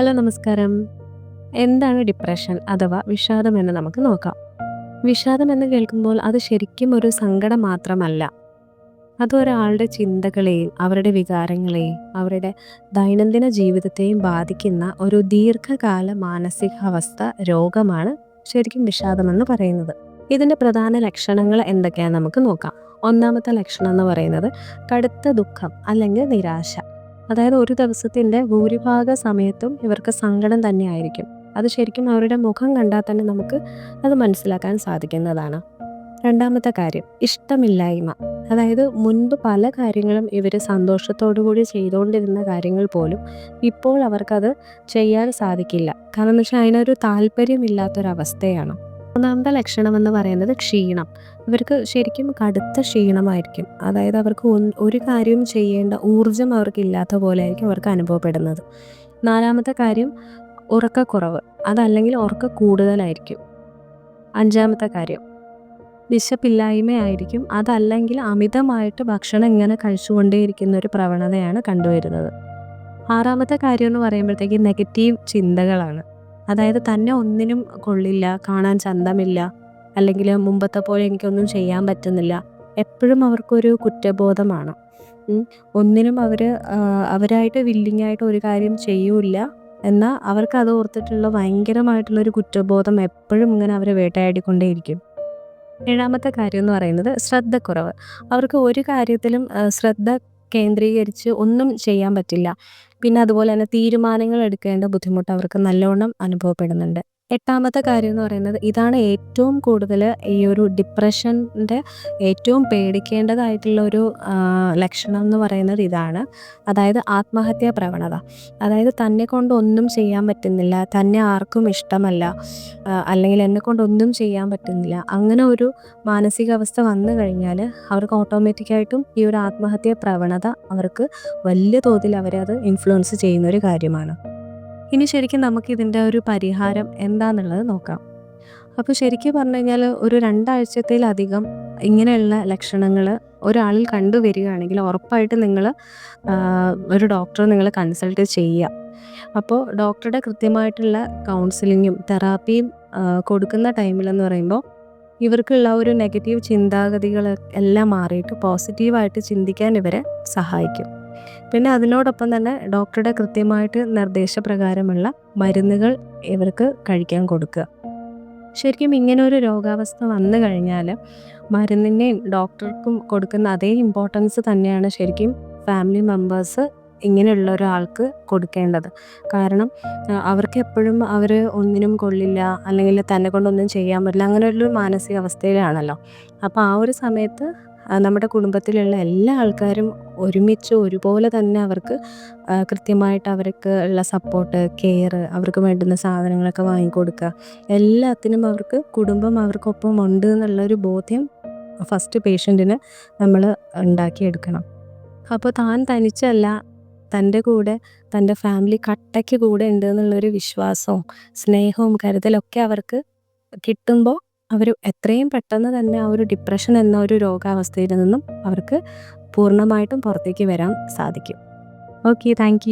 Hello നമസ്കാരം. എന്താണ് depression അഥവാ വിഷാദം എന്ന് നമുക്ക് നോക്കാം. വിഷാദം എന്ന് കേൾക്കുമ്പോൾ അത് ശരിക്കും ഒരു സങ്കടം മാത്രമല്ല. അത് ഒരാളുടെ ചിന്തകളെയും അവരുടെ വികാരങ്ങളെയും അവരുടെ ദൈനംദിന ജീവിതത്തെയും ബാധിക്കുന്ന ഒരു ദീർഘകാല മാനസികാവസ്ഥ രോഗമാണ് ശരിക്കും വിഷാദമെന്ന് പറയുന്നത്. ഇതിന്റെ പ്രധാന ലക്ഷണങ്ങൾ എന്തൊക്കെയാണെന്ന് നമുക്ക് നോക്കാം. ഒന്നാമത്തെ ലക്ഷണം എന്ന് പറയുന്നത് കടുത്ത ദുഃഖം അല്ലെങ്കിൽ നിരാശ. അതായത് ഒരു ദിവസത്തിന്റെ ഭൂരിഭാഗ സമയത്തും ഇവർക്ക് സങ്കടം തന്നെയായിരിക്കും അത് ശരിക്കും അവരുടെ മുഖം കണ്ടാൽ തന്നെ നമുക്ക് അത് മനസ്സിലാക്കാൻ സാധിക്കുന്നതാണ്. രണ്ടാമത്തെ കാര്യം ഇഷ്ടമില്ലായ്മ. അതായത് മുൻപ് പല കാര്യങ്ങളും ഇവർ കൂടി ചെയ്തുകൊണ്ടിരുന്ന കാര്യങ്ങൾ പോലും ഇപ്പോൾ അവർക്കത് ചെയ്യാൻ സാധിക്കില്ല. കാരണം എന്ന് വെച്ചാൽ അതിനൊരു താല്പര്യമില്ലാത്തൊരവസ്ഥയാണ്. മൂന്നാമത്തെ ലക്ഷണം എന്ന് പറയുന്നത് ക്ഷീണം. ഇവർക്ക് ശരിക്കും കടുത്ത ക്ഷീണമായിരിക്കും. അതായത് അവർക്ക് ഒരു കാര്യവും ചെയ്യേണ്ട ഊർജം അവർക്ക് ഇല്ലാത്ത പോലെ ആയിരിക്കും അവർക്ക് അനുഭവപ്പെടുന്നത്. നാലാമത്തെ കാര്യം ഉറക്കക്കുറവ്. അതല്ലെങ്കിൽ ഉറക്ക കൂടുതലായിരിക്കും. അഞ്ചാമത്തെ കാര്യം വിശപ്പില്ലായ്മയായിരിക്കും അതല്ലെങ്കിൽ അമിതമായിട്ട് ഭക്ഷണം ഇങ്ങനെ കഴിച്ചുകൊണ്ടേയിരിക്കുന്ന ഒരു പ്രവണതയാണ് കണ്ടുവരുന്നത്. ആറാമത്തെ കാര്യം എന്ന് പറയുമ്പോഴത്തേക്ക് നെഗറ്റീവ് ചിന്തകളാണ്. അതായത് തന്നെ ഒന്നിനും കൊള്ളില്ല കാണാൻ ചന്തമില്ല അല്ലെങ്കിൽ മുമ്പത്തെ പോലെ എനിക്കൊന്നും ചെയ്യാൻ പറ്റുന്നില്ല. എപ്പോഴും അവർക്കൊരു കുറ്റബോധമാണ്. ഒന്നിനും അവർ അവരായിട്ട് വില്ലിങ് ആയിട്ട് ഒരു കാര്യം ചെയ്യൂല എന്നാൽ അവർക്ക് അത് ഓർത്തിട്ടുള്ള ഭയങ്കരമായിട്ടുള്ളൊരു കുറ്റബോധം എപ്പോഴും ഇങ്ങനെ അവരെ വേട്ടയാടിക്കൊണ്ടേയിരിക്കും. ഏഴാമത്തെ കാര്യം എന്ന് പറയുന്നത് ശ്രദ്ധക്കുറവ്. അവർക്ക് ഒരു കാര്യത്തിലും ശ്രദ്ധ കേന്ദ്രീകരിച്ച് ഒന്നും ചെയ്യാൻ പറ്റില്ല. പിന്നെ അതുപോലെ തന്നെ തീരുമാനങ്ങൾ എടുക്കേണ്ട ബുദ്ധിമുട്ട് അവർക്ക് നല്ലോണം അനുഭവപ്പെടുന്നുണ്ട്. എട്ടാമത്തെ കാര്യം എന്ന് പറയുന്നത് ഇതാണ് ഏറ്റവും കൂടുതൽ ഈ ഒരു ഡിപ്രഷന്റെ ഏറ്റവും പേടിക്കേണ്ടതായിട്ടുള്ള ഒരു ലക്ഷണം എന്ന് പറയുന്നത് ഇതാണ്. അതായത് ആത്മഹത്യാ പ്രവണത. അതായത് തന്നെ കൊണ്ട് ഒന്നും ചെയ്യാൻ പറ്റുന്നില്ല തന്നെ ആർക്കും ഇഷ്ടമല്ല അല്ലെങ്കിൽ എന്നെ കൊണ്ട് ഒന്നും ചെയ്യാൻ പറ്റുന്നില്ല. അങ്ങനെ ഒരു മാനസികാവസ്ഥ വന്നു കഴിഞ്ഞാൽ അവർക്ക് ഓട്ടോമാറ്റിക്കായിട്ടും ഈ ഒരു ആത്മഹത്യാ പ്രവണത അവർക്ക് വലിയ തോതിൽ അവരെ അത് ഇൻഫ്ലുവൻസ് ചെയ്യുന്ന ഒരു കാര്യമാണ്. ഇനി ശരിക്കും നമുക്ക് ഇതിന്റെ ഒരു പരിഹാരം എന്താണെന്നുള്ളത് നോക്കാം. അപ്പോൾ ശരിക്കും പറഞ്ഞു കഴിഞ്ഞാൽ ഒരു രണ്ടാഴ്ചത്തിലധികം ഇങ്ങനെയുള്ള ലക്ഷണങ്ങൾ ഒരാളിൽ കണ്ടുവരികയാണെങ്കിൽ ഉറപ്പായിട്ട് നിങ്ങൾ ഒരു ഡോക്ടറെ നിങ്ങൾ കൺസൾട്ട് ചെയ്യുക. അപ്പോൾ ഡോക്ടറുടെ കൃത്യമായിട്ടുള്ള കൗൺസിലിങ്ങും തെറാപ്പിയും കൊടുക്കുന്ന ടൈമിലെന്ന് പറയുമ്പോൾ ഇവർക്കുള്ള ഒരു നെഗറ്റീവ് ചിന്താഗതികൾ എല്ലാം മാറിയിട്ട് പോസിറ്റീവായിട്ട് ചിന്തിക്കാൻ ഇവരെ സഹായിക്കും. പിന്നെ അതിനോടൊപ്പം തന്നെ ഡോക്ടറുടെ കൃത്യമായിട്ട് നിർദ്ദേശപ്രകാരമുള്ള മരുന്നുകൾ ഇവർക്ക് കഴിക്കാൻ കൊടുക്കുക. ശരിക്കും ഇങ്ങനെ ഒരു രോഗാവസ്ഥ വന്നു കഴിഞ്ഞാൽ മരുന്നിനെയും ഡോക്ടർക്കും കൊടുക്കുന്ന അതേ ഇമ്പോർട്ടൻസ് തന്നെയാണ് ശരിക്കും ഫാമിലി മെമ്പേഴ്സ് ഇങ്ങനെയുള്ള ഒരാൾക്ക് കൊടുക്കേണ്ടത്. കാരണം അവർക്ക് എപ്പോഴും അവർ ഒന്നിനും കൊള്ളില്ല അല്ലെങ്കിൽ തന്നെ കൊണ്ടൊന്നും ചെയ്യാൻ പറ്റില്ല അങ്ങനെ ഒരു മാനസികാവസ്ഥയിലാണല്ലോ. അപ്പോൾ ആ ഒരു സമയത്ത് നമ്മുടെ കുടുംബത്തിലുള്ള എല്ലാ ആൾക്കാരും ഒരുമിച്ച് ഒരുപോലെ തന്നെ അവർക്ക് കൃത്യമായിട്ട് അവർക്ക് ഉള്ള സപ്പോർട്ട് കെയർ അവർക്ക് വേണ്ടുന്ന സാധനങ്ങളൊക്കെ വാങ്ങിക്കൊടുക്കുക. എല്ലാത്തിനും അവർക്ക് കുടുംബം അവർക്കൊപ്പം ഉണ്ട് എന്നുള്ളൊരു ബോധ്യം ഫസ്റ്റ് പേഷ്യന്റിന് നമ്മൾ ഉണ്ടാക്കിയെടുക്കണം. അപ്പോൾ താൻ തനിച്ചല്ല തന്റെ കൂടെ തന്റെ ഫാമിലി കട്ടയ്ക്ക് കൂടെ ഉണ്ട് എന്നുള്ളൊരു വിശ്വാസവും സ്നേഹവും കരുതലൊക്കെ അവർക്ക് കിട്ടുമ്പോൾ അവർ എത്രയും പെട്ടെന്ന് തന്നെ ആ ഒരു ഡിപ്രഷൻ എന്ന ഒരു രോഗാവസ്ഥയിൽ നിന്നും അവർക്ക് പൂർണമായിട്ടും പുറത്തേക്ക് വരാൻ സാധിക്കും. Okay thank